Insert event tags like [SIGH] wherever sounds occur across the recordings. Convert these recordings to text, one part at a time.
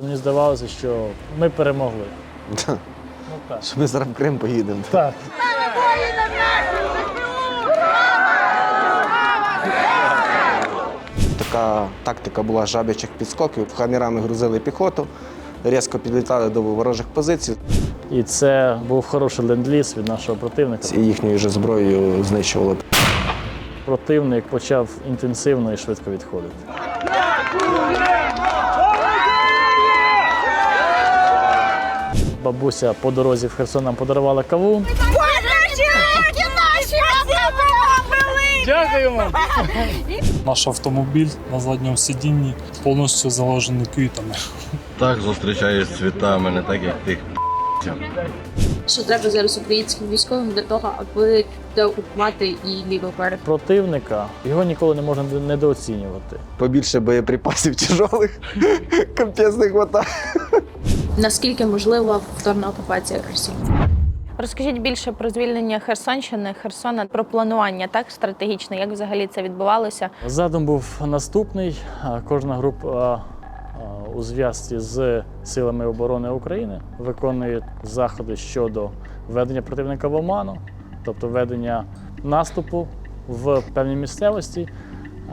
Мені здавалося, що ми перемогли. Ну так. Що ми зараз в Крим поїдемо. Так. Така тактика була жабячих підскоків. Хамірами грузили піхоту, різко підлітали до ворожих позицій І це був хороший ленд-ліз від нашого противника. і їхньою вже зброєю знищували. Противник почав інтенсивно і швидко відходити. Бабуся по дорозі в Херсон нам подарувала каву. Дякуємо! Наш автомобіль на задньому сидінні повністю заложений квітами. Так зустрічаюсь з цвітами, не так як тих. Що треба зараз українським військовим для того, аби деокупувати і лівий берег? Противника його ніколи не можна недооцінювати. Побільше боєприпасів тяжелих, капець не хватає. Наскільки можлива повторна окупація Херсона? Розкажіть більше про звільнення Херсонщини, Херсона, про планування так стратегічно, як взагалі це відбувалося. Задум був наступний. Кожна група у зв'язці з силами оборони України виконує заходи щодо введення противника в оману, тобто ведення наступу в певній місцевості.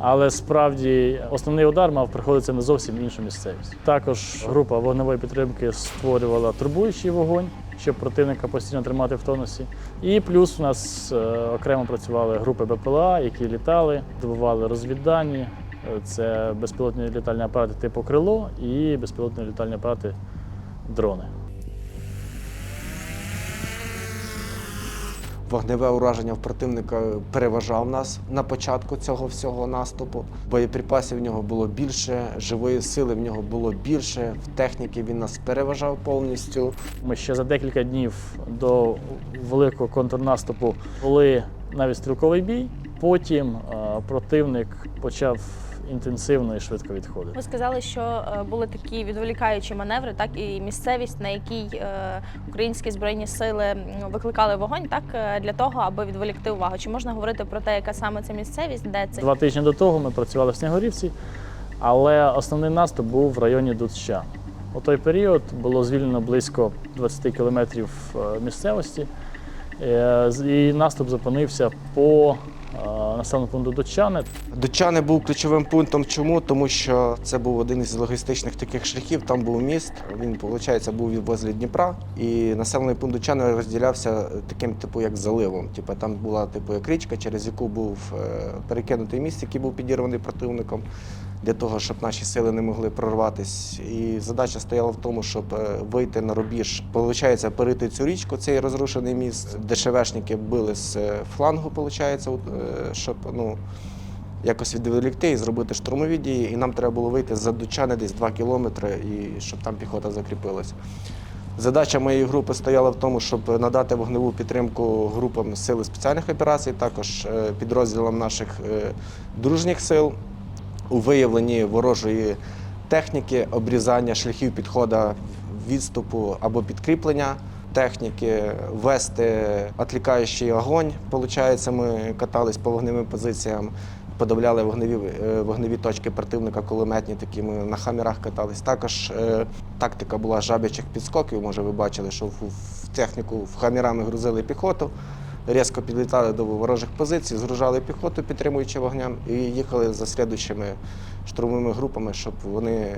Але справді основний удар мав приходитися на зовсім іншу місцевість. Також група вогневої підтримки створювала турбуючий вогонь, щоб противника постійно тримати в тонусі. І плюс у нас е, окремо працювали групи БПЛА, які літали, добували розвіддані. Е, Це безпілотні літальні апарати типу крило і безпілотні літальні апарати дрони. Вогневе ураження в противника переважав нас на початку цього всього наступу. Боєприпасів в нього було більше, живої сили в нього було більше. В техніці він нас переважав повністю. Ми ще за декілька днів до великого контрнаступу були навіть стрілковий бій. Потім е, противник почав інтенсивно і швидко відходити. Ви сказали, що е, були такі відволікаючі маневри, так і місцевість, на якій е, українські збройні сили викликали вогонь, так е, для того, аби відволікти увагу. Чи можна говорити про те, яка саме це місцевість, де це? Два тижні до того ми працювали в Снігурівці, але основний наступ був в районі Дудща. У той період було звільнено близько 20 кілометрів місцевості, і наступ зупинився по населеному пункту Дочани. Дочани був ключовим пунктом. Чому? Тому що це був один із логістичних таких шляхів. Там був міст. Він, виходить, був возле Дніпра. І населений пункт Дочани розділявся таким, типу, як заливом. Типу, там була типу як річка, через яку був е, перекинутий міст, який був підірваний противником. Для того, щоб наші сили не могли прорватися. І задача стояла в тому, щоб е, вийти на рубіж, виходить, перейти цю річку, цей розрушений міст. ДШВшники били з е, флангу, виходить, щоб ну, якось відволікти і зробити штурмові дії. І нам треба було вийти за Дучани десь 2 кілометри, і щоб там піхота закріпилася. Задача моєї групи стояла в тому, щоб надати вогневу підтримку групам сили спеціальних операцій, також е, підрозділам наших е, дружніх сил у виявленні ворожої техніки, обрізання шляхів підходу відступу або підкріплення техніки, вести відлікаючий огонь. Получається, ми катались по вогневим позиціям, подавляли вогневі, е, вогневі точки противника, кулеметні, такі ми на хамерах катались. Також е, тактика була жабячих підскоків. Може, ви бачили, що в, в техніку в хамерами грузили піхоту. Різко підлітали до ворожих позицій, згружали піхоту, підтримуючи вогнем, і їхали за слідуючими штурмовими групами, щоб вони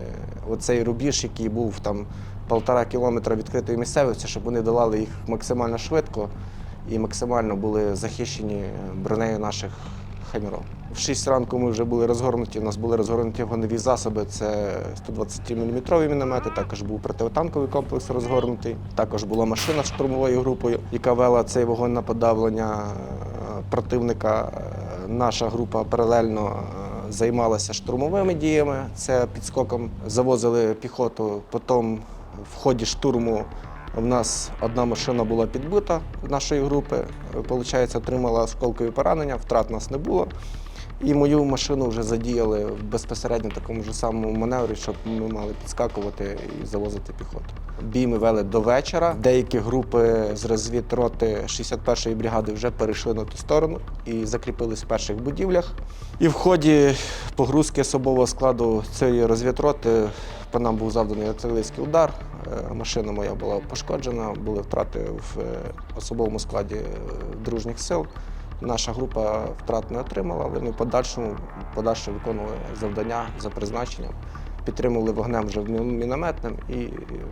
оцей рубіж, який був там полтора кілометра відкритої місцевості, щоб вони долали їх максимально швидко і максимально були захищені бронею наших хаміров. В 6 ранку ми вже були розгорнуті. У нас були розгорнуті вогневі засоби. Це 120-мм міномети. Також був протитанковий комплекс розгорнутий. Також була машина з штурмовою групою, яка вела цей вогонь на подавлення е, противника. Е, Наша група паралельно е, займалася штурмовими діями. Це підскоком завозили піхоту. Потім в ході штурму в нас одна машина була підбита нашої групи. Получається, отримала осколкові поранення, втрат у нас не було. І мою машину вже задіяли безпосередньо такому ж самому маневрі, щоб ми мали підскакувати і завозити піхоту. Бій ми вели до вечора. Деякі групи з розвідроти 61-ї бригади вже перейшли на ту сторону і закріпились в перших будівлях. І в ході погрузки особового складу цієї розвідроти по нам був завданий артилерійський удар. Е, Машина моя була пошкоджена, були втрати в е, особовому складі е, дружніх сил. Наша група втрат не отримала, але ми подальшому подальше виконували завдання за призначенням. Підтримували вогнем вже мінометним і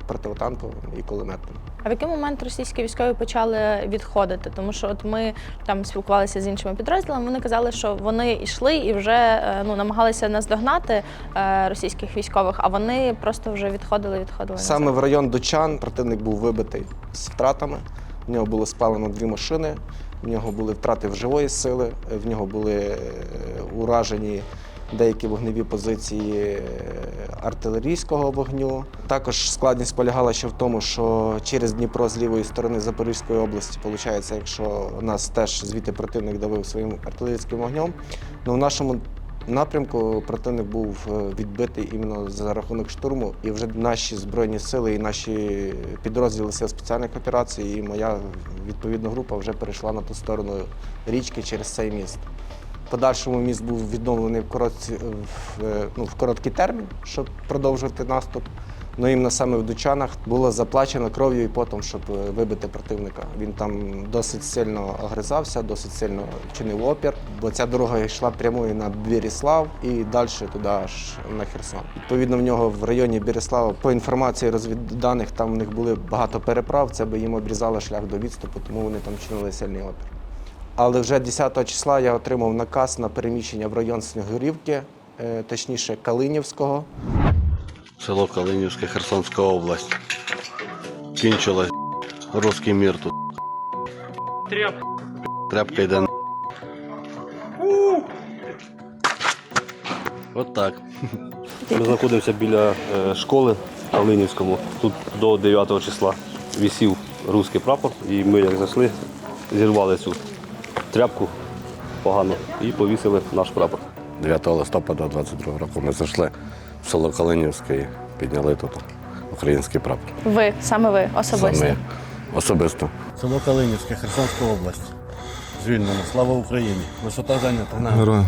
противотанковим, і кулеметним. А в який момент російські військові почали відходити? Тому що от ми там спілкувалися з іншими підрозділами. Вони казали, що вони йшли і вже е, ну намагалися наздогнати е, російських військових, а вони просто вже відходили, відходили. Саме назад. в район Дучан противник був вибитий з втратами. В нього було спалено дві машини, в нього були втрати в живої сили, в нього були е, уражені деякі вогневі позиції е, артилерійського вогню. Також складність полягала ще в тому, що через Дніпро з лівої сторони Запорізької області, виходить, якщо нас теж звідти противник давив своїм артилерійським вогнем, ну в нашому напрямку противник був е, відбитий іменно за рахунок штурму, і вже наші збройні сили і наші підрозділи сил спеціальних операцій, і моя відповідна група вже перейшла на ту сторону річки через цей міст. Подальшому міст був відновлений в, коротці, в, е, ну, в короткий термін, щоб продовжувати наступ. Ну іменно саме в Дучанах було заплачено кров'ю і потом, щоб е, вибити противника. Він там досить сильно огризався, досить сильно чинив опір, бо ця дорога йшла прямою на Біріслав і далі туди аж на Херсон. Відповідно, в нього в районі Біріслава, по інформації розвідданих, там в них були багато переправ, це би їм обрізало шлях до відступу, тому вони там чинили сильний опір. Але вже 10 числа я отримав наказ на переміщення в район Снігурівки, е, точніше Калинівського. Село Калинівське, Херсонська область. Кінчилось русський мір тут. Тряпка йде. на. От так. Ми знаходимося біля е, школи в Калинівському. Тут до 9 числа висів руський прапор, і ми, як зайшли, зірвали цю тряпку погано і повісили наш прапор. 9 листопада 22 року ми зайшли село Калинівське і підняли тут український прапор. Ви саме ви особисто. Саме особисто. Село Калинівське, Херсонська область. Звільнено. Слава Україні. Висота зайнята. Герой.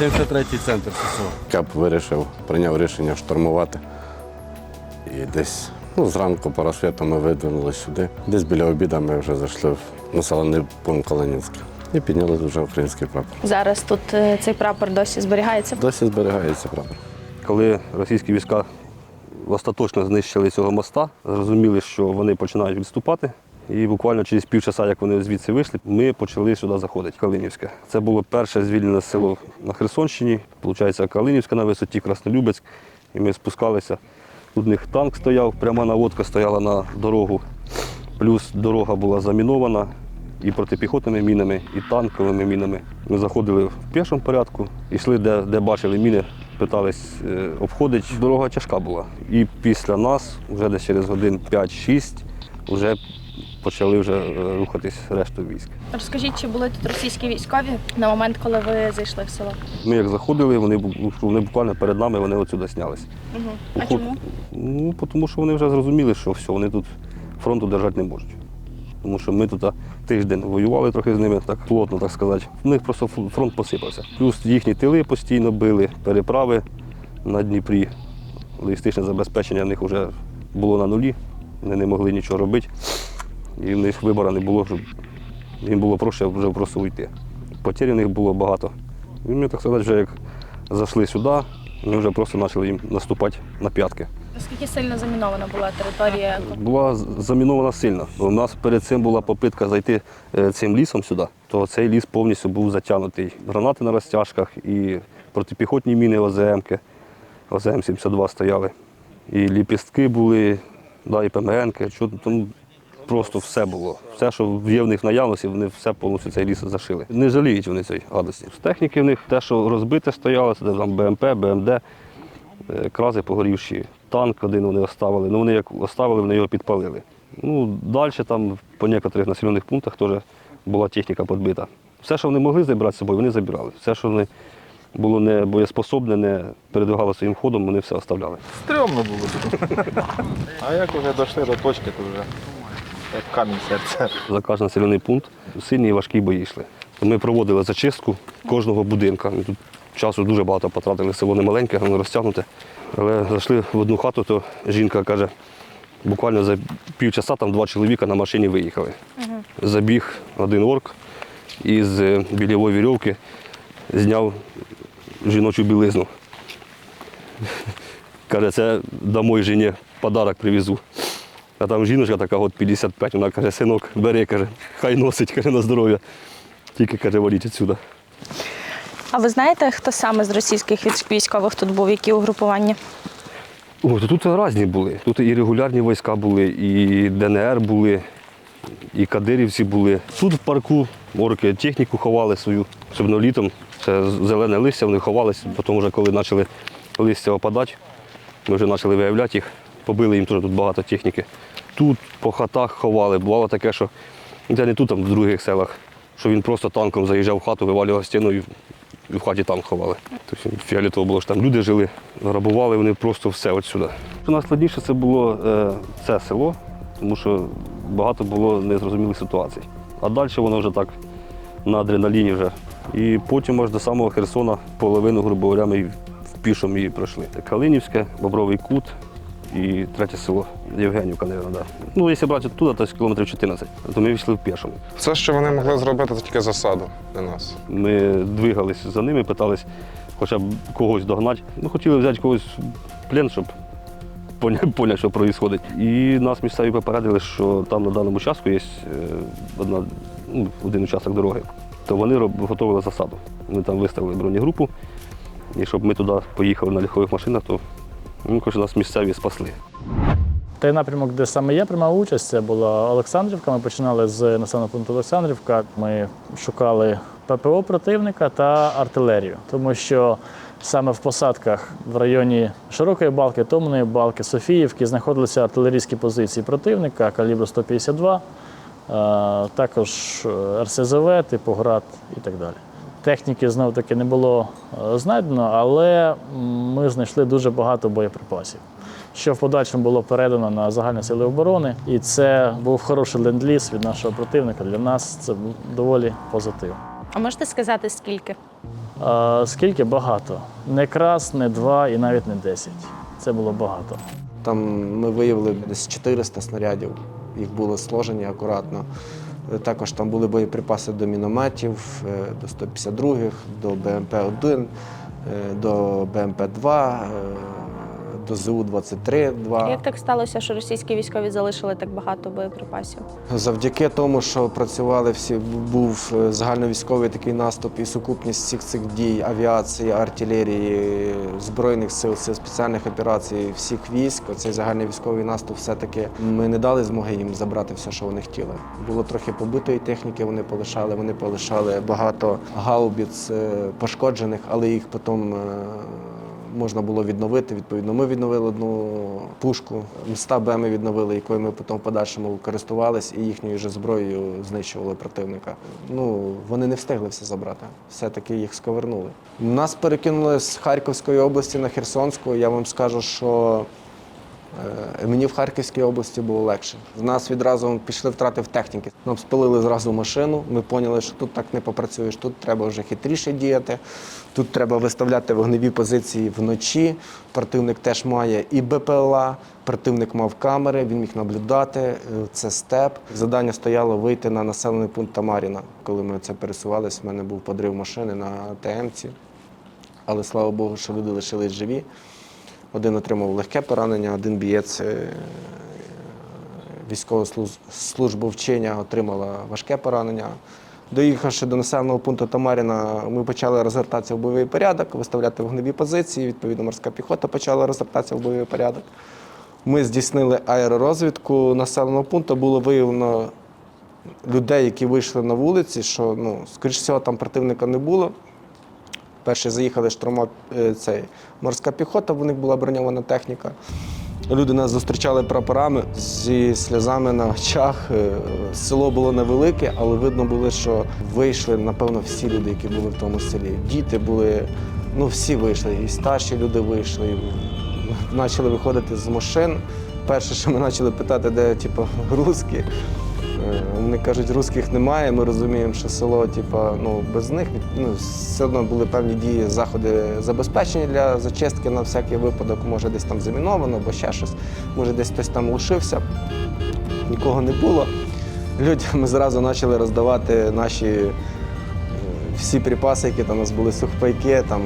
73-й центр ССО. Кап вирішив, прийняв рішення штурмувати. І десь ну, зранку по розсвіту ми видвинули сюди. Десь біля обіду ми вже зайшли в населений пункт Калинівське. І підняли вже український прапор. Зараз тут е, цей прапор досі зберігається. Досі зберігається прапор. Коли російські війська остаточно знищили цього моста, зрозуміли, що вони починають відступати. І буквально через півчаса, як вони звідси вийшли, ми почали сюди заходити. Калинівське. Це було перше звільнене село на Херсонщині. Получається, Калинівська на висоті Краснолюбецьк. І ми спускалися. Тут у них танк стояв, пряма наводка стояла на дорогу. Плюс дорога була замінована і протипіхотними мінами, і танковими мінами. Ми заходили в пішому порядку, йшли, де, де бачили міни, питались е, обходити. Дорога тяжка була. І після нас, вже десь через годин 5-6, вже почали вже е, рухатись решту військ. Розкажіть, чи були тут російські військові на момент, коли ви зайшли в село? Ми як заходили, вони, вони буквально перед нами вони отсюди знялись. Угу. А Уход- чому? Ну, тому що вони вже зрозуміли, що все, вони тут фронту держати не можуть. Тому що ми тут а, тиждень воювали трохи з ними, так плотно, так сказати. У них просто фронт посипався. Плюс їхні тили постійно били, переправи на Дніпрі. Логістичне забезпечення в них вже було на нулі, вони не могли нічого робити. І в них вибору не було, щоб їм було проще вже просто уйти. Потерь у них було багато. І ми, так сказати, вже як зайшли сюди, ми вже просто почали їм наступати на п'ятки. Наскільки сильно замінована була територія? Була замінована сильно. У нас перед цим була попитка зайти е, цим лісом сюди, то цей ліс повністю був затягнутий. Гранати на розтяжках і протипіхотні міни ОЗМки. ОЗМ-72 стояли. І ліпістки були, да, і ПМНки. Там просто все було. Все, що є в них наявності, вони все повністю цей ліс зашили. Не жаліють вони цієї гадості. З техніки в них те, що розбите стояло, це там БМП, БМД, е, крази погорівші, танк один вони оставили. Ну вони як оставили, вони його підпалили. Ну, далі там по некоторих населених пунктах теж була техніка підбита. Все, що вони могли забрати з собою, вони забирали. Все, що вони було не боєспособне, не передвигало своїм ходом, вони все оставляли. Стрьомно було. А як вже дійшли до точки, то вже як камінь серця. За кожен населений пункт сильні і важкі бої йшли. Ми проводили зачистку кожного будинка. Тут часу дуже багато потратили, село не маленьке, воно розтягнуте. Але зайшли в одну хату, то жінка каже, буквально за півчаса там два чоловіка на машині виїхали. Забіг один орк і з білєвої вірьовки зняв жіночу білизну. [LAUGHS] Каже, це домой жені подарок привезу. А там жіночка така, от 55, вона каже, синок, бери, каже, хай носить, каже, на здоров'я. Тільки каже, валіть відсюди. А ви знаєте, хто саме з російських військових тут був, які угрупування? О, то тут різні були. Тут і регулярні війська були, і ДНР були, і кадирівці були. Тут в парку орки техніку ховали свою, особливо літом. Це зелене листя, вони ховалися, потім вже коли почали листя опадати, ми вже почали виявляти їх, побили їм теж тут багато техніки. Тут по хатах ховали. Бувало таке, що не тут, там в других селах, що він просто танком заїжджав в хату, вивалював стіну і в хаті танк ховали. Тобто фіолетово було, що там люди жили, грабували вони просто все от сюди. Що найскладніше це було е, це село, тому що багато було незрозумілих ситуацій. А далі воно вже так на адреналіні вже. І потім аж до самого Херсона половину, грубо говоря, ми в пішому її пройшли. Калинівське, Бобровий Кут і третє село Євгенівка, мабуть. Да. Ну, якщо брати туди, то кілометрів 14, то ми йшли в пішому. Все, що вони могли зробити, це тільки засаду для нас. Ми двигались за ними, питались хоча б когось догнати. Ну, хотіли взяти когось в плен, щоб поня- поняти, що відбувається. І нас місцеві попередили, що там на даному участку є е, одна, ну, один участок дороги. То вони готували засаду. Ми там виставили бронегрупу, і щоб ми туди поїхали на легкових машинах, то ну, хоч нас місцеві спасли. Той напрямок, де саме я приймав участь, це була Олександрівка. Ми починали з населеного пункту Олександрівка. Ми шукали ППО противника та артилерію, тому що саме в посадках в районі Широкої балки, Томної балки, Софіївки знаходилися артилерійські позиції противника калібру 152, е, також е, РСЗВ, типу град і так далі. Техніки знов таки не було е, знайдено, але ми знайшли дуже багато боєприпасів що в подальшому було передано на загальні сили оборони. І це був хороший ленд-ліз від нашого противника. Для нас це був доволі позитив. А можете сказати, скільки? А, скільки багато? Не крас, не два і навіть не десять. Це було багато. Там ми виявили десь 400 снарядів, їх були сложені акуратно. Е, Також там були боєприпаси до мінометів, е, до 152-х, до БМП-1, е, до БМП-2, е, до ЗУ-23-2. Як так сталося, що російські військові залишили так багато боєприпасів? Завдяки тому, що працювали всі, був е, загальновійськовий такий наступ і сукупність всіх цих дій, авіації, артилерії, збройних сил, сил спеціальних операцій, всіх військ. Цей загальний військовий наступ все-таки ми не дали змоги їм забрати все, що вони хотіли. Було трохи побитої техніки, вони полишали. Вони полишали багато гаубіц е, пошкоджених, але їх потім. Можна було відновити. Відповідно, ми відновили одну пушку, мста Б ми відновили, якою ми потім в подальшому користувалися і їхньою же зброєю знищували противника. Ну, вони не встигли все забрати. Все-таки їх сковернули. Нас перекинули з Харківської області на Херсонську. Я вам скажу, що Мені в Харківській області було легше. В нас відразу пішли втрати в техніці. Нам спалили зразу машину. Ми поняли, що тут так не попрацюєш, тут треба вже хитріше діяти. Тут треба виставляти вогневі позиції вночі. Противник теж має і БПЛА, противник мав камери, він міг наблюдати. Е, Це степ. Завдання стояло вийти на населений пункт Тамаріна. Коли ми це пересувалися, в мене був подрив машини на ТМці. Але слава Богу, що люди лишились живі. Один отримав легке поранення, один бієць е, вчення отримала важке поранення. Доїхавши до населеного пункту Тамаріна, ми почали розгортатися в бойовий порядок, виставляти вогневі позиції. Відповідно, морська піхота почала розгортатися в бойовий порядок. Ми здійснили аеророзвідку населеного пункту. Було виявлено людей, які вийшли на вулиці, що, ну, скоріш всього, там противника не було. Перші заїхали штурма е, цей, морська піхота, в них була броньована техніка. Люди нас зустрічали прапорами зі сльозами на очах. Е, Село було невелике, але видно було, що вийшли, напевно, всі люди, які були в тому селі. Діти були, ну всі вийшли, і старші люди вийшли, і почали виходити з машин. Перше, що ми почали питати, де типу, [LAUGHS] русські. Вони кажуть, русських немає. Ми розуміємо, що село, типу, ну, без них ну, все одно були певні дії, заходи забезпечені для зачистки на всякий випадок. Може, десь там заміновано, або ще щось. Може, десь хтось там лишився. Нікого не було. Людям ми зразу почали роздавати наші е, всі припаси, які там у нас були сухпайки. Там,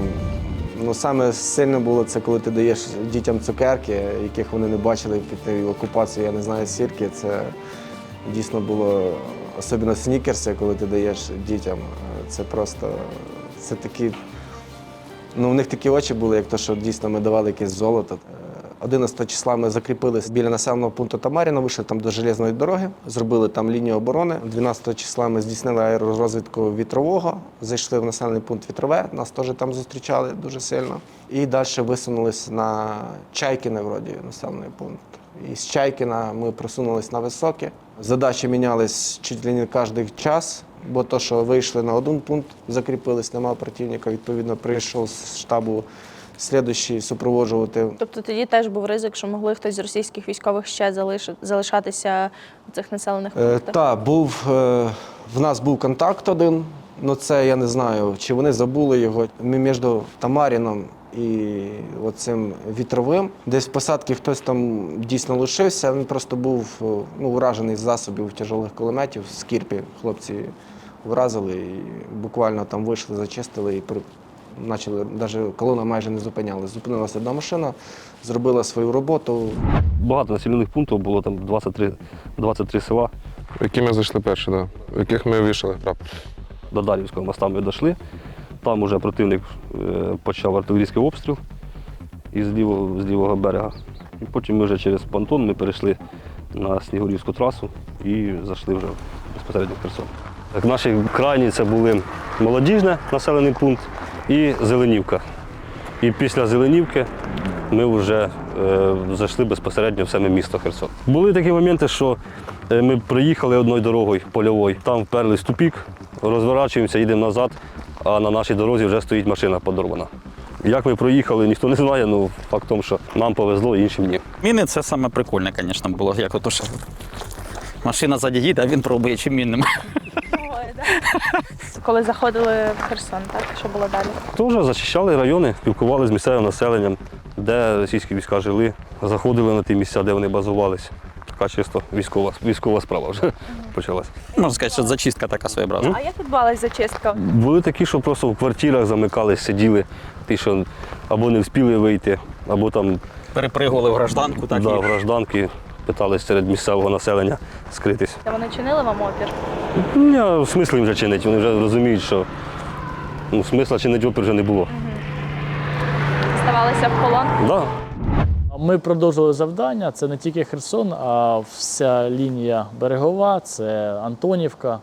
ну, саме сильно було це, коли ти даєш дітям цукерки, яких вони не бачили під окупацією, я не знаю, сірки. Це дійсно було, особливо снікерси, коли ти даєш дітям. е, Це просто це такі. Ну, у них такі очі були, як то, що дійсно ми давали якесь золото. Е, 11 числа ми закріпилися біля населеного пункту Тамаріна, вийшли там до железної дороги, зробили там лінію оборони. 12 числа ми здійснили аеророзвідку вітрового, зайшли в населений пункт вітрове, нас теж там зустрічали дуже сильно. І далі висунулись на Чайкіне, вроді, населений пункт. І з Чайкіна ми просунулись на високе. Задачі мінялись чуть ли не кожен час, бо то, що вийшли на один пункт, закріпились, нема противника. Відповідно, прийшов з штабу слідуючий супроводжувати. Тобто тоді теж був ризик, що могли хтось з російських військових ще залиши- залишатися в цих населених Е, пунктах? та, був, е, в нас був контакт один, ну це я не знаю, чи вони забули його. Ми між Тамаріном і оцим вітровим. Десь в посадці хтось там дійсно лишився. Він просто був е, ну, уражений з засобів тяжелих кулеметів з Кірпі. Хлопці вразили і буквально там вийшли, зачистили і при... почали, навіть колона майже не зупинялась. Зупинилася одна машина, зробила свою роботу. Багато населених пунктів було там 23, 23 села. В які ми зайшли перші, да. в яких ми вішали прапор. До Дар'ївського моста ми дійшли. Там уже противник е, почав артилерійський обстріл із лівого, з лівого берега. І потім ми вже через понтон ми перейшли на Снігурівську трасу і зайшли вже безпосередньо в Херсон. Так, наші крайні це були молодіжне населений пункт і Зеленівка. І після Зеленівки ми вже е, зайшли безпосередньо в саме місто Херсон. Були такі моменти, що е, ми приїхали одною дорогою польовою, там вперлись тупік, розворачуємося, їдемо назад, а на нашій дорозі вже стоїть машина подорвана. Як ми проїхали, ніхто не знає, ну факт в тому, що нам повезло, іншим ні. Міни це саме прикольне, звісно, було. Як ото, що машина ззаді їде, а він пробує чим мінним. Коли заходили в Херсон, так? Що було далі? Теж зачищали райони, спілкувалися з місцевим населенням, де російські війська жили, заходили на ті місця, де вони базувались. Така чисто військова, військова справа вже почалась. Можна сказати, що зачистка така своєобразна. А як відбувалась зачистка? Були такі, що просто в квартирах замикались, сиділи, ті, що або не встигли вийти, або там Перепригували в гражданку, так да, і в гражданки питались серед місцевого населення скритись. Та вони чинили вам опір? Ні, смисл їм вже чинить, вони вже розуміють, що ну, смисла чинити опір вже не було. Здавалися в полон? Да. Ми продовжили завдання. Це не тільки Херсон, а вся лінія берегова, це Антонівка,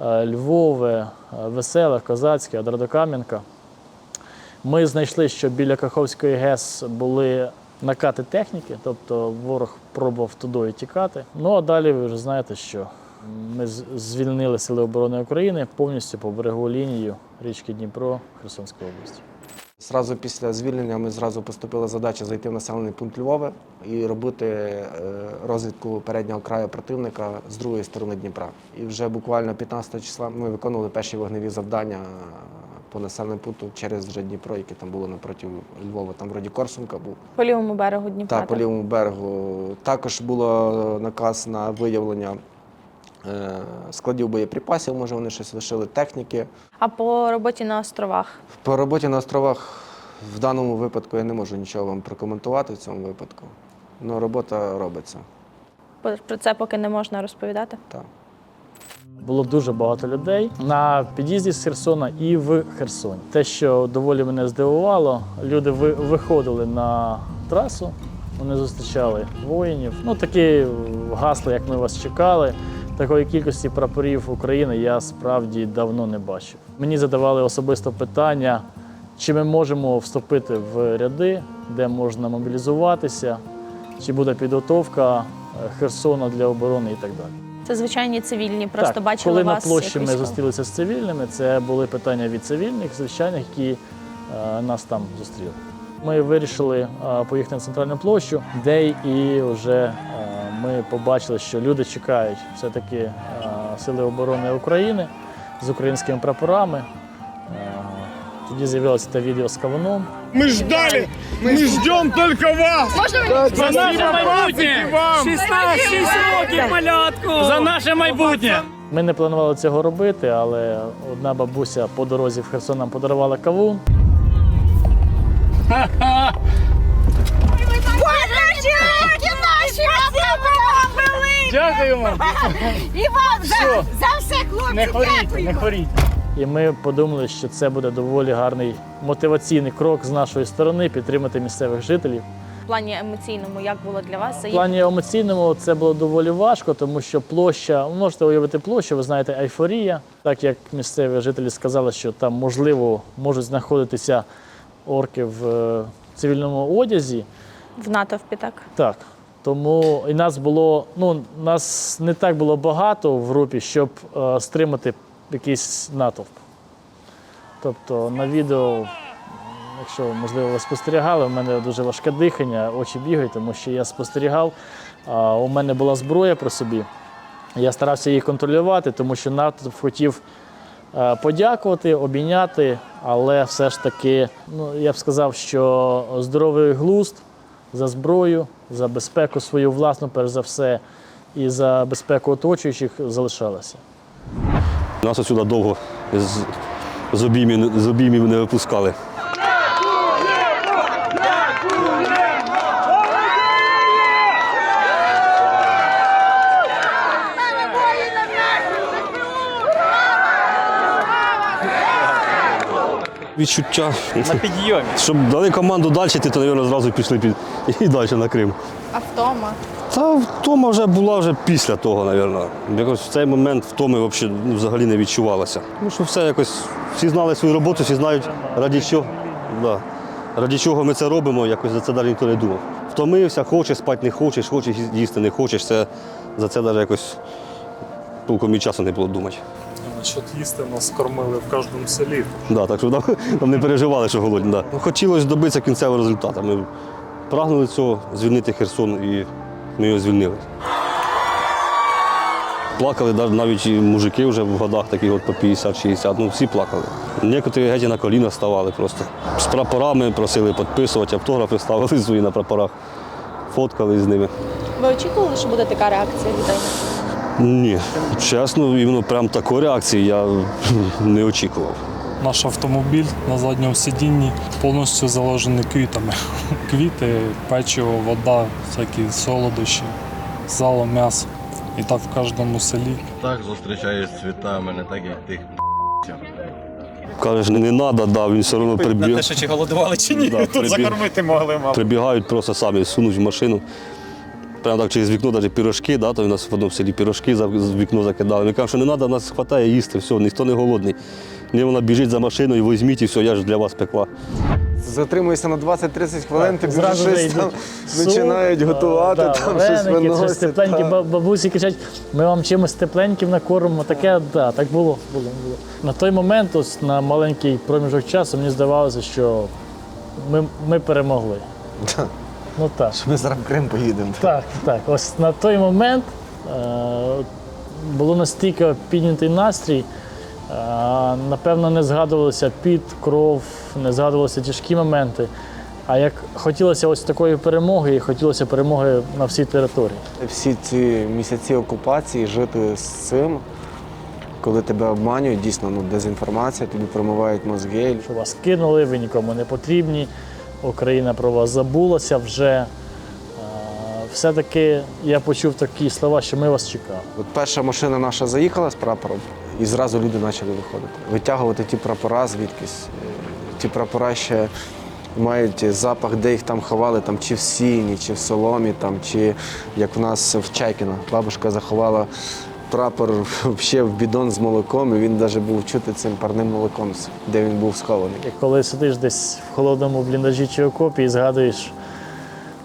е, Львове, е, Веселе, Козацьке, Адрадокам'янка. Ми знайшли, що біля Каховської ГЕС були накати техніки, тобто ворог пробував туди тікати. Ну а далі ви вже знаєте, що ми звільнили Сили оборони України повністю по берегову лінію річки Дніпро Херсонської області. Зразу після звільнення ми зразу поступила задача зайти в населений пункт Львова і робити е, розвідку переднього краю противника з другої сторони Дніпра. І вже буквально 15 числа ми виконували перші вогневі завдання по населеному пункту через вже Дніпро, яке там було напроти Львова. Там вроді Корсунка був. По лівому берегу Дніпра. Та по лівому берегу. Також було наказ на виявлення складів боєприпасів. Може, вони щось лишили техніки. А по роботі на островах? По роботі на островах в даному випадку я не можу нічого вам прокоментувати в цьому випадку. Ну, робота робиться. Про- це поки не можна розповідати. Так. Було дуже багато людей на під'їзді з Херсона і в Херсоні. Те, що доволі мене здивувало, люди виходили на трасу, вони зустрічали воїнів. Ну такі гасла, як ми вас чекали. Такої кількості прапорів України я справді давно не бачив. Мені задавали особисто питання, чи ми можемо вступити в ряди, де можна мобілізуватися. чи буде підготовка е, Херсона для оборони і так далі. Це звичайні цивільні, просто так, бачили коли вас на площі як ми зустрілися з цивільними, це були питання від цивільних, звичайних, які е, нас там зустріли. Ми вирішили е, поїхати на центральну площу, де і вже ми побачили, що люди чекають все-таки е, Сили оборони України з українськими прапорами. Е, Тоді з'явилося те відео з кавуном. Мы ждали! Мы ждем только вас! За наше майбутнє! 16 років малятку! За наше майбутнє! Ми не планували цього робити, але одна бабуся по дорозі в Херсон нам подарувала кавун. Дякуємо! І вам за, Все. за все, хлопці, Не хворійте, дякуємо. не хворійте. І ми подумали, що це буде доволі гарний мотиваційний крок з нашої сторони підтримати місцевих жителів. В плані емоційному, як було для вас? В плані емоційному це було доволі важко, тому що площа, ви можете уявити площу, ви знаєте, ейфорія. Так як місцеві жителі сказали, що там можливо можуть знаходитися орки в е, цивільному одязі. В натовпі, так? Так. Тому і нас було, ну, нас не так було багато в групі, щоб е, стримати якийсь натовп. Тобто на відео, якщо можливо ви спостерігали, в мене дуже важке дихання, очі бігають, тому що я спостерігав, а у мене була зброя при собі. Я старався її контролювати, тому що натовп хотів е, подякувати, обійняти, але все ж таки, ну, я б сказав, що здоровий глузд за зброю, за безпеку свою власну, перш за все, і за безпеку оточуючих залишалася. Нас отсюди довго з, з, обіймів, не випускали. Відчуття. На підйомі. Щоб дали команду далі, ти, то, мабуть, зразу пішли під, і далі на Крим. А втома? Та втома вже була вже після того, мабуть. Якось в цей момент втоми взагалі, ну, взагалі не відчувалося. Ну що все якось, всі знали свою роботу, всі знають, раді чого, да. раді чого ми це робимо, якось за це навіть ніхто не думав. Втомився, хочеш спати не хочеш, хочеш їсти не хочеш. Це, за це навіть якось толком і часу не було думати. Насчет їсти нас кормили в кожному селі. Да, так що там, там не переживали, що голодні. Да. Хотілося добитися кінцевого результату. Ми прагнули цього, звільнити Херсон і ми його звільнили. Плакали навіть і мужики вже в годах, такі от по 50-60, ну всі плакали. Некоторі геть на коліна ставали просто. З прапорами просили підписувати, автографи ставили свої на прапорах, фоткали з ними. Ви очікували, що буде така реакція людей? Ні, чесно, іменно прям такої реакції я [LAUGHS] не очікував. Наш автомобіль на задньому сидінні повністю заложений квітами. [LAUGHS] Квіти, печиво, вода, всякі солодощі, сало, м'ясо. І так в кожному селі. Так зустрічаєш з цвітами, не так як тих Кажеш, не треба, да, він все одно прибіг. чи голодували, чи ні. Да, [LAUGHS] Тут прибіг. закормити могли, мабуть. Прибігають просто самі, сунуть в машину. Прямо так через вікно навіть пірожки, да, то в нас в одному селі пірожки за з вікно закидали. Ми кажемо, що не треба, нас вистачає їсти, все, ніхто не голодний. Ні, вона біжить за машиною, візьміть і все, я ж для вас пекла. Затримуєшся на 20-30 хвилин, тобі вже Зразу щось там йдуть починають суп, готувати, да, там щось вареники, щось виносять. тепленькі. та. Ба- Бабусі кричать, ми вам чимось тепленьким накормимо. Таке, да, так було, було, було. На той момент, ось на маленький проміжок часу, мені здавалося, що ми, ми перемогли. [LAUGHS] Ну так. Ми зараз в Крим поїдемо. Так, так. Ось на той момент е, було настільки піднятий настрій. е, напевно, не згадувалося під кров, не згадувалися тяжкі моменти. А як хотілося ось такої перемоги, і хотілося перемоги на всій території. Всі ці місяці окупації жити з цим, коли тебе обманюють, дійсно ну, дезінформація, тобі промивають мозги. Що вас кинули, ви нікому не потрібні, Україна про вас забулася вже. Е, Все-таки я почув такі слова, що ми вас чекали. От перша машина наша заїхала з прапором, і зразу люди почали виходити. Витягувати ті прапора звідкись. Е, Ті прапора ще мають запах, де їх там ховали, там, чи в сіні, чи в соломі, там, чи як в нас в Чайкіно. Бабушка заховала прапор ще в бідон з молоком, і він навіть був чути цим парним молоком, де він був схований. І коли сидиш десь в холодному бліндажі чи окопі і згадуєш,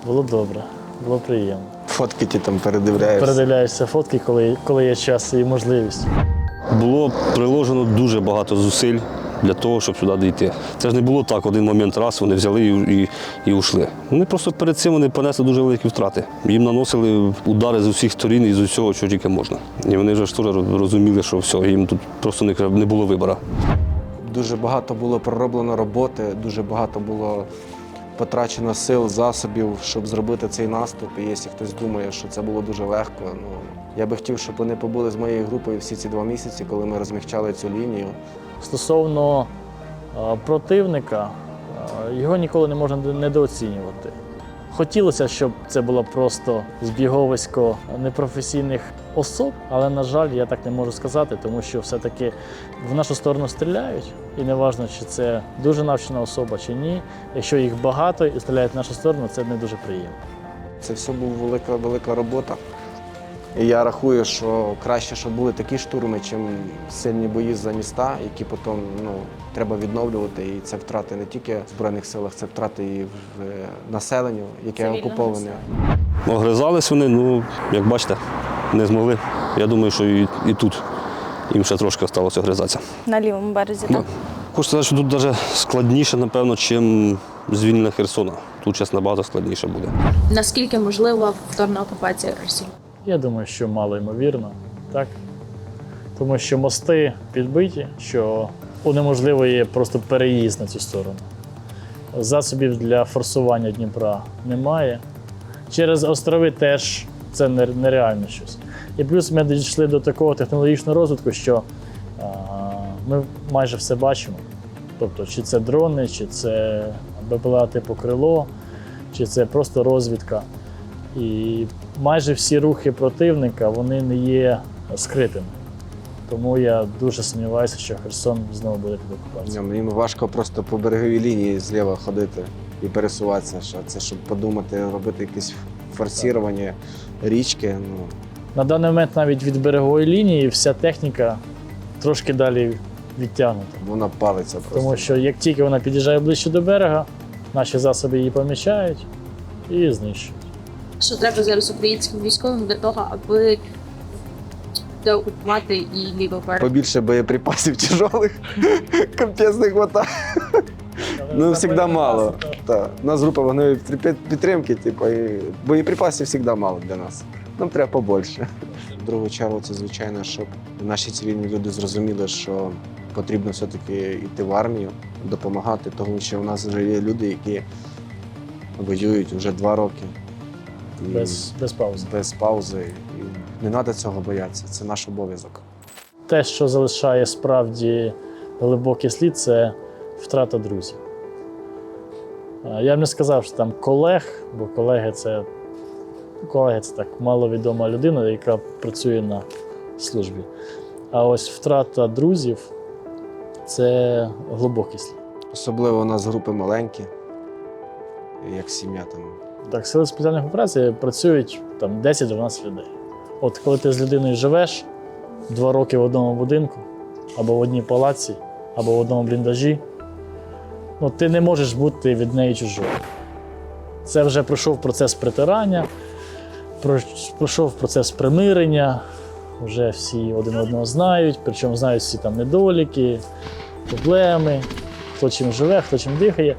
було добре. було приємно. Фотки ті там передивляєшся. Передивляєшся фотки, коли, коли є час і можливість. Було приложено дуже багато зусиль для того, щоб сюди дійти. Це ж не було так, один момент раз вони взяли і, і, і ушли. Вони просто перед цим вони понесли дуже великі втрати. Їм наносили удари з усіх сторін і з усього, що тільки можна. І вони вже ж теж розуміли, що все, їм тут просто не, не було вибору. Дуже багато було пророблено роботи, дуже багато було потрачено сил, засобів, щоб зробити цей наступ. І якщо хтось думає, що це було дуже легко, ну я би хотів, щоб вони побули з моєю групою всі ці два місяці, коли ми розмягчали цю лінію. Стосовно е, противника, е, його ніколи не можна недооцінювати. Хотілося, щоб це було просто збіговисько непрофесійних особ, але, на жаль, я так не можу сказати, тому що все-таки в нашу сторону стріляють, і неважно, чи це дуже навчена особа чи ні. Якщо їх багато і стріляють в нашу сторону, це не дуже приємно. Це все була велика, велика робота. І я рахую, що краще, щоб були такі штурми, чим сильні бої за міста, які потім ну, треба відновлювати. І це втрати не тільки в Збройних силах, це втрати і в е, населенню, яке окуповане. Огризались вони, ну, як бачите, не змогли. Я думаю, що і, і тут їм ще трошки залишилося огризатися. На лівому березі, Да. так? Хочу сказати, що тут навіть складніше, напевно, чим звільнення Херсона. Тут зараз набагато складніше буде. Наскільки можлива повторна окупація Херсону? Я думаю, що мало ймовірно, так? Тому що мости підбиті, що унеможливує просто переїзд на цю сторону. Засобів для форсування Дніпра немає. Через острови теж це нереально щось. І плюс ми дійшли до такого технологічного розвитку, що ми майже все бачимо. Тобто, чи це дрони, чи це БПЛА типу крило, чи це просто розвідка. І майже всі рухи противника вони не є скритими. Тому я дуже сумніваюся, що Херсон знову буде під окупацією. Їм важко просто по береговій лінії зліва ходити і пересуватися. Що це щоб подумати, робити якісь форсування річки. Ну, На даний момент навіть від берегової лінії вся техніка трошки далі відтягнута. вона палиться просто. Тому що як тільки вона під'їжджає ближче до берега, наші засоби її помічають і знищують. Що треба зараз українським військовим для того, аби деокупувати і лівий берег? Побільше боєприпасів тяжелих, капець не хватає. Ну, завжди мало. Так. У нас група вогневої підтримки- типу, і боєприпасів завжди мало для нас. Нам треба побольше. В другу чергу, це звичайно, щоб наші цивільні люди зрозуміли, що потрібно все-таки йти в армію, допомагати, тому що в нас вже є люди, які воюють вже два роки. Без, без паузи. без паузи. І не треба цього боятися, це наш обов'язок. Те, що залишає справді глибокий слід, це втрата друзів. Я б не сказав, що там колег, бо колеги це, колеги це так маловідома людина, яка працює на службі. А ось втрата друзів це глибокий слід. Особливо у нас групи маленькі, як сім'я там. Так, сили спеціальних операцій працюють там 10-12 людей. От коли ти з людиною живеш два роки в одному будинку, або в одній палаці, або в одному бліндажі, ну, ти не можеш бути від неї чужою. Це вже пройшов процес притирання, пройшов процес примирення, вже всі один одного знають, причому знають всі там недоліки, проблеми, хто чим живе, хто чим дихає.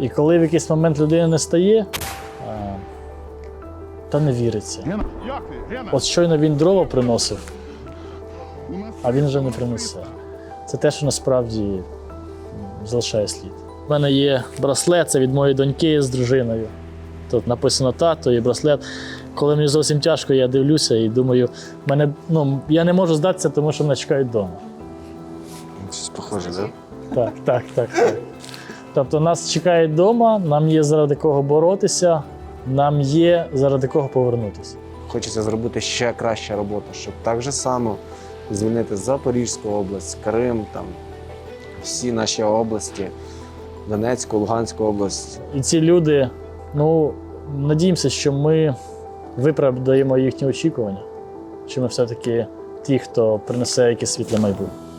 І коли в якийсь момент людина не стає, та не віриться. От щойно він дрова приносив, а він вже не принесе. Це те, що насправді залишає слід. У мене є браслет, це від моєї доньки з дружиною. Тут написано тато і браслет. Коли мені зовсім тяжко, я дивлюся і думаю, мене, ну, я не можу здатися, тому що мене чекають вдома. Щось похоже, так? Так, так, так, так. Тобто нас чекають вдома, нам є заради кого боротися, нам є заради кого повернутися. Хочеться зробити ще краща робота, щоб так же само звільнити Запорізьку область, Крим, там, всі наші області, Донецьку, Луганську область. І ці люди, ну, надіємося, що ми виправдаємо їхні очікування, що ми все-таки ті, хто принесе якесь світле майбутнє.